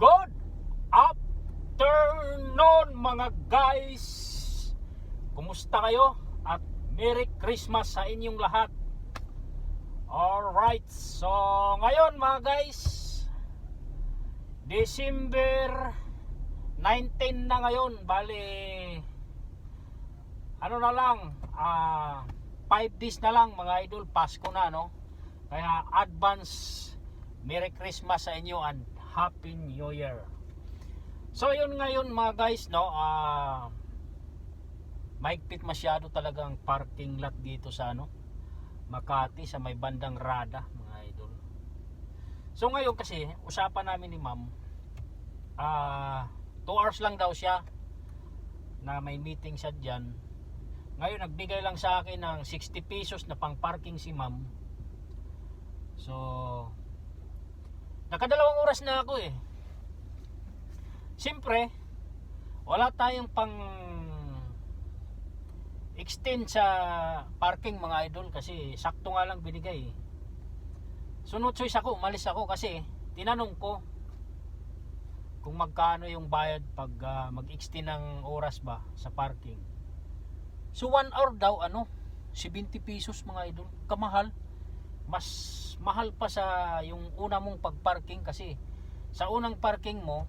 Good afternoon mga guys! Kumusta kayo? At Merry Christmas sa inyong lahat. Alright, so ngayon mga guys, December 19 na ngayon, bali ano na lang, ah 5 days na lang mga idol, Pasko na no. Kaya advance Merry Christmas sa inyo and Happy New Year. So yun ngayon mga guys no, ah maigpit masyado talagang parking lot dito sa ano Makati sa may bandang Rada mga idol. So ngayon kasi usapan namin ni Ma'am ah 2 hours lang daw siya na may meeting siya diyan. Ngayon nagbigay lang sa akin ng 60 pesos na pang parking si Ma'am. So nakadalawang oras na ako eh. Siyempre, wala tayong pang extend sa parking mga idol kasi sakto nga lang binigay. eh. So no choice ako, umalis ako kasi tinanong ko kung magkano yung bayad pag ah, mag-extend ng oras ba sa parking. So 1 hour daw ano, 70 pesos mga idol. Kamahal. Mas mahal pa sa yung una mong pagparking kasi sa unang parking mo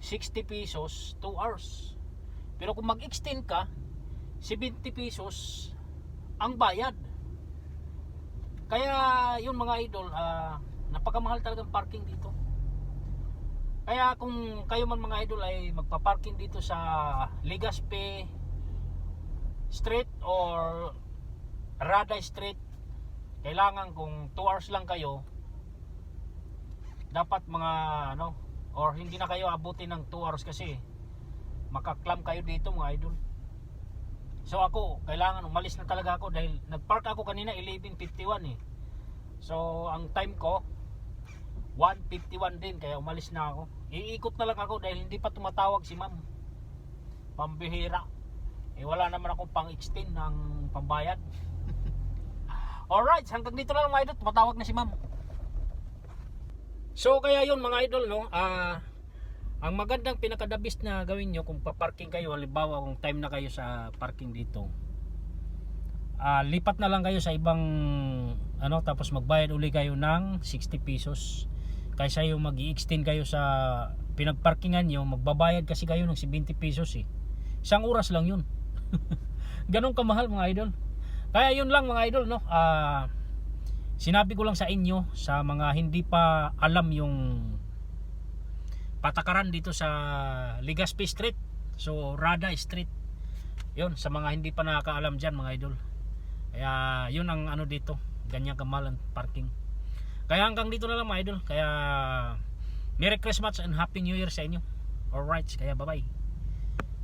60 pesos 2 hours. Pero kung mag-extend ka 70 pesos ang bayad. Kaya yun mga idol, ah, napakamahal talagang parking dito. Kaya kung kayo man mga idol ay magpa-parking dito sa Legazpi Street or Rada Street, kailangan kung 2 hours lang kayo, dapat mga ano, or hindi na kayo abutin ng 2 hours kasi makaklam kayo dito mga idol. So ako, kailangan umalis na talaga ako dahil nagpark ako kanina 11.51 eh. So ang time ko 1.51 din kaya umalis na ako. Iikot na lang ako dahil hindi pa tumatawag si ma'am. Pambihira. Eh wala naman akong pang-extend ng pambayad. Alright, hanggang dito lang mga idol. Tumatawag na si ma'am. So kaya yun mga idol no. Ah ang magandang pinakadabis na gawin nyo kung paparking kayo, halimbawa kung time na kayo sa parking dito. Ah lipat na lang kayo sa ibang ano tapos magbayad uli kayo ng 60 pesos. Kaysa yung mag extend kayo sa pinagparkingan nyo, magbabayad kasi kayo ng 70 pesos eh. Isang oras lang yun. Ganon kamahal mga idol. Kaya yun lang mga idol no. Ah sinabi ko lang sa inyo sa mga hindi pa alam yung patakaran dito sa Legazpi Street. So Rada Street. Yun sa mga hindi pa nakakaalam diyan mga idol. Kaya yun ang ano dito, ganyan kamahal ang parking. Kaya hanggang dito na lang mga idol. Kaya Merry Christmas and Happy New Year sa inyo. Alright, kaya bye-bye.